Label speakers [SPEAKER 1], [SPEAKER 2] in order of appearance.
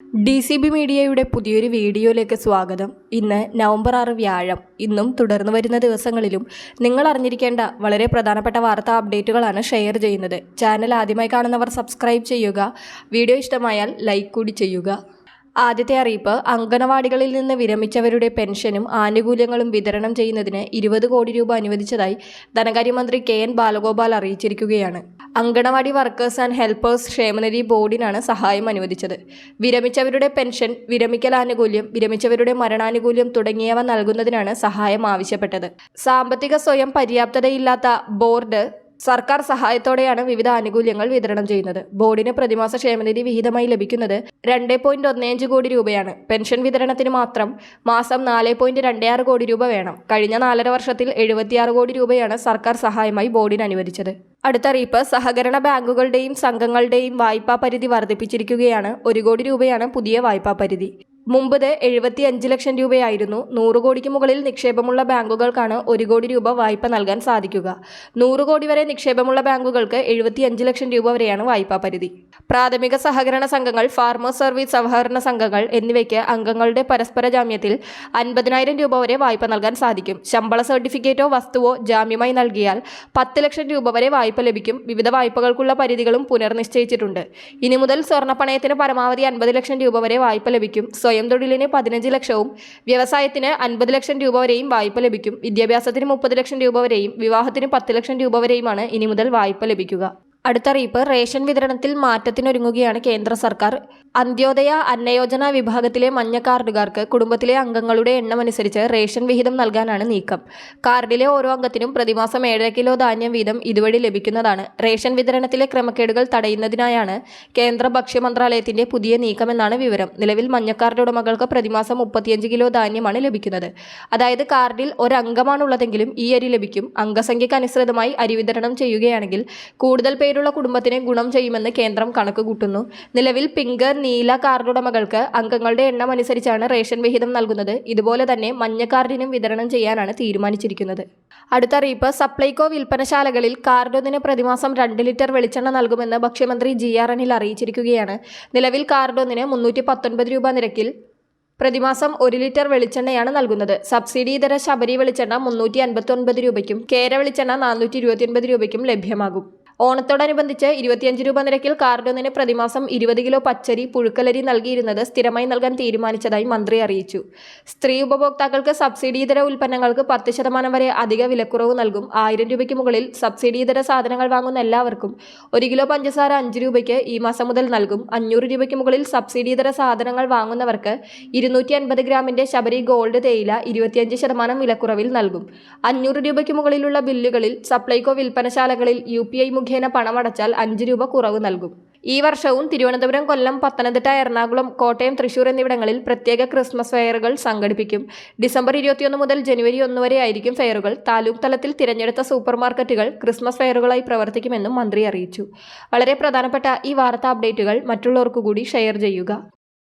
[SPEAKER 1] D C B മീഡിയയുടെ പുതിയൊരു വീഡിയോയിലേക്ക് സ്വാഗതം. ഇന്ന് നവംബർ ആറ് വ്യാഴം. ഇന്നും തുടർന്നു വരുന്ന ദിവസങ്ങളിലും നിങ്ങൾ അറിഞ്ഞിരിക്കേണ്ട വളരെ പ്രധാനപ്പെട്ട വാർത്താ അപ്ഡേറ്റുകളാണ് ഷെയർ ചെയ്യുന്നത്. ചാനൽ ആദ്യമായി കാണുന്നവർ സബ്സ്ക്രൈബ് ചെയ്യുക. വീഡിയോ ഇഷ്ടമായാൽ ലൈക്ക് കൂടി ചെയ്യുക. ആദ്യത്തെ അറിയിപ്പ് അംഗനവാടികളിൽ നിന്ന് വിരമിച്ചവരുടെ പെൻഷനും ആനുകൂല്യങ്ങളും വിതരണം ചെയ്യുന്നതിന് ഇരുപത് കോടി രൂപ അനുവദിച്ചതായി ധനകാര്യമന്ത്രി കെ എൻ ബാലഗോപാൽ അറിയിച്ചിരിക്കുകയാണ്. അങ്കണവാടി വർക്കേഴ്സ് ആൻഡ് ഹെൽപ്പേഴ്സ് ക്ഷേമനിധി ബോർഡിനാണ് സഹായം അനുവദിച്ചത്. വിരമിച്ചവരുടെ പെൻഷൻ വിരമിക്കൽ ആനുകൂല്യം വിരമിച്ചവരുടെ മരണാനുകൂല്യം തുടങ്ങിയവ നൽകുന്നതിനാണ് സഹായം ആവശ്യപ്പെട്ടത്. സാമ്പത്തിക സ്വയം പര്യാപ്തതയില്ലാത്ത ബോർഡ് സർക്കാർ സഹായത്തോടെയാണ് വിവിധ ആനുകൂല്യങ്ങൾ വിതരണം ചെയ്യുന്നത്. ബോർഡിന് പ്രതിമാസ ക്ഷേമനിധി വിഹിതമായി ലഭിക്കുന്നത് രണ്ട് പോയിന്റ് ഒന്നേഞ്ച് കോടി രൂപയാണ്. പെൻഷൻ വിതരണത്തിന് മാത്രം മാസം നാല് പോയിന്റ് രണ്ട് ആറ് കോടി രൂപ വേണം. കഴിഞ്ഞ നാലര വർഷത്തിൽ എഴുപത്തിയാറ് കോടി രൂപയാണ് സർക്കാർ സഹായമായി ബോർഡിന് അനുവദിച്ചത്. അടുത്ത അറിയിപ്പ് സഹകരണ ബാങ്കുകളുടെയും സംഘങ്ങളുടെയും വായ്പാ പരിധി വർദ്ധിപ്പിച്ചിരിക്കുകയാണ്. ഒരു കോടി രൂപയാണ് പുതിയ വായ്പാ പരിധി. മുമ്പ് ഇത് എഴുപത്തി അഞ്ച് ലക്ഷം രൂപയായിരുന്നു. നൂറ് കോടിക്ക് മുകളിൽ നിക്ഷേപമുള്ള ബാങ്കുകൾക്കാണ് ഒരു കോടി രൂപ വായ്പ നൽകാൻ സാധിക്കുക. നൂറ് കോടി വരെ നിക്ഷേപമുള്ള ബാങ്കുകൾക്ക് എഴുപത്തി ലക്ഷം രൂപ വരെയാണ് വായ്പാ പരിധി. പ്രാഥമിക സഹകരണ സംഘങ്ങൾ ഫാർമേഴ്സ് സർവീസ് സഹകരണ സംഘങ്ങൾ എന്നിവയ്ക്ക് അംഗങ്ങളുടെ പരസ്പര ജാമ്യത്തിൽ അൻപതിനായിരം രൂപ വരെ വായ്പ നൽകാൻ സാധിക്കും. ശമ്പള സർട്ടിഫിക്കറ്റോ വസ്തുവോ ജാമ്യമായി നൽകിയാൽ പത്ത് ലക്ഷം രൂപ വരെ വായ്പ ലഭിക്കും. വിവിധ വായ്പകൾക്കുള്ള പരിധികളും പുനർനിശ്ചയിച്ചിട്ടുണ്ട്. ഇനി മുതൽ സ്വർണപ്പണയത്തിന് പരമാവധി അൻപത് ലക്ഷം രൂപ വരെ വായ്പ ലഭിക്കും. സ്വയം തൊഴിലിന് പതിനഞ്ച് ലക്ഷവും വ്യവസായത്തിന് അൻപത് ലക്ഷം രൂപ വരെയും വായ്പ ലഭിക്കും. വിദ്യാഭ്യാസത്തിന് മുപ്പത് ലക്ഷം രൂപ വരെയും വിവാഹത്തിന് പത്ത് ലക്ഷം രൂപ വരെയുമാണ് ഇനി മുതൽ വായ്പ ലഭിക്കുക. അടുത്ത അറിയിപ്പ് റേഷൻ വിതരണത്തിൽ മാറ്റത്തിനൊരുങ്ങുകയാണ് കേന്ദ്ര സർക്കാർ. അന്ത്യോദയ അന്നയോജന വിഭാഗത്തിലെ മഞ്ഞ കാർഡുകാർക്ക് കുടുംബത്തിലെ അംഗങ്ങളുടെ എണ്ണമനുസരിച്ച് റേഷൻ വിഹിതം നൽകാനാണ് നീക്കം. കാർഡിലെ ഓരോ അംഗത്തിനും പ്രതിമാസം ഏഴര കിലോ ധാന്യം വീതം ഇതുവഴി ലഭിക്കുന്നതാണ്. റേഷൻ വിതരണത്തിലെ ക്രമക്കേടുകൾ തടയുന്നതിനായാണ് കേന്ദ്ര ഭക്ഷ്യ മന്ത്രാലയത്തിന്റെ പുതിയ നീക്കമെന്നാണ് വിവരം. നിലവിൽ മഞ്ഞക്കാർഡ് ഉടമകൾക്ക് പ്രതിമാസം മുപ്പത്തിയഞ്ച് കിലോ ധാന്യമാണ് ലഭിക്കുന്നത്. അതായത് കാർഡിൽ ഒരംഗമാണുള്ളതെങ്കിലും ഈ അരി ലഭിക്കും. അംഗസംഖ്യയ്ക്ക് അനുസൃതമായി അരി വിതരണം ചെയ്യുകയാണെങ്കിൽ കൂടുതൽ പേരുള്ള കുടുംബത്തിന് ഗുണം ചെയ്യുമെന്ന് കേന്ദ്രം കണക്ക് കൂട്ടുന്നു. നിലവിൽ പിങ്ക് നീല കാർഡുടമകൾക്ക് അംഗങ്ങളുടെ എണ്ണം അനുസരിച്ചാണ് റേഷൻ വിഹിതം നൽകുന്നത്. ഇതുപോലെ തന്നെ മഞ്ഞ കാർഡിനും വിതരണം ചെയ്യാനാണ് തീരുമാനിച്ചിരിക്കുന്നത്. അടുത്ത അറിയിപ്പ് സപ്ലൈകോ വിൽപ്പനശാലകളിൽ കാർഡൊന്നിന് പ്രതിമാസം രണ്ട് ലിറ്റർ വെളിച്ചെണ്ണ നൽകുമെന്ന് ഭക്ഷ്യമന്ത്രി ജി ആർ എനിൽ അറിയിച്ചിരിക്കുകയാണ്. നിലവിൽ കാർഡൊന്നിന് മുന്നൂറ്റി പത്തൊൻപത് രൂപ നിരക്കിൽ പ്രതിമാസം ഒരു ലിറ്റർ വെളിച്ചെണ്ണയാണ് നൽകുന്നത്. സബ്സിഡി ഇതര ശബരി വെളിച്ചെണ്ണ മുന്നൂറ്റി അൻപത്തി ഒൻപത് രൂപയ്ക്കും കേര വെളിച്ചെണ്ണ നാനൂറ്റി ഇരുപത്തി ഒൻപത് രൂപയ്ക്കും ലഭ്യമാകും. ഓണത്തോടനുബന്ധിച്ച് ഇരുപത്തിയഞ്ച് രൂപ നിരക്കിൽ കാർഡൊന്നിന് പ്രതിമാസം ഇരുപത് കിലോ പച്ചരി പുഴുക്കലരി നൽകിയിരുന്നത് സ്ഥിരമായി നൽകാൻ തീരുമാനിച്ചതായി മന്ത്രി അറിയിച്ചു. സ്ത്രീ ഉപഭോക്താക്കൾക്ക് സബ്സിഡി ഇതര ഉൽപ്പന്നങ്ങൾക്ക് പത്ത് ശതമാനം വരെ അധിക വിലക്കുറവ് നൽകും. ആയിരം രൂപയ്ക്ക് മുകളിൽ സബ്സിഡി ഇതര സാധനങ്ങൾ വാങ്ങുന്ന എല്ലാവർക്കും ഒരു കിലോ പഞ്ചസാര അഞ്ച് രൂപയ്ക്ക് ഈ മാസം മുതൽ നൽകും. അഞ്ഞൂറ് രൂപയ്ക്ക് മുകളിൽ സബ്സിഡി ഇതര സാധനങ്ങൾ വാങ്ങുന്നവർക്ക് ഇരുന്നൂറ്റി അൻപത് ഗ്രാമിന്റെ ശബരി ഗോൾഡ് തേയില ഇരുപത്തിയഞ്ച് ശതമാനം വിലക്കുറവിൽ നൽകും. അഞ്ഞൂറ് രൂപയ്ക്ക് മുകളിലുള്ള ബില്ലുകളിൽ സപ്ലൈകോ വിൽപ്പനശാലകളിൽ യു പി ഐ മുഖേന പണമടച്ചാൽ അഞ്ച് രൂപ കുറവ് നൽകും. ഈ വർഷവും തിരുവനന്തപുരം കൊല്ലം പത്തനംതിട്ട എറണാകുളം കോട്ടയം തൃശൂർ എന്നിവിടങ്ങളിൽ പ്രത്യേക ക്രിസ്മസ് ഫെയറുകൾ സംഘടിപ്പിക്കും. ഡിസംബർ ഇരുപത്തിയൊന്ന് മുതൽ ജനുവരി ഒന്ന് വരെ ആയിരിക്കും ഫെയറുകൾ. താലൂക്ക് തലത്തിൽ തിരഞ്ഞെടുത്ത സൂപ്പർ മാർക്കറ്റുകൾ ക്രിസ്മസ് ഫെയറുകളായി പ്രവർത്തിക്കുമെന്നും മന്ത്രി അറിയിച്ചു. വളരെ പ്രധാനപ്പെട്ട ഈ വാർത്താ അപ്ഡേറ്റുകൾ മറ്റുള്ളവർക്കു കൂടി ഷെയർ ചെയ്യുക.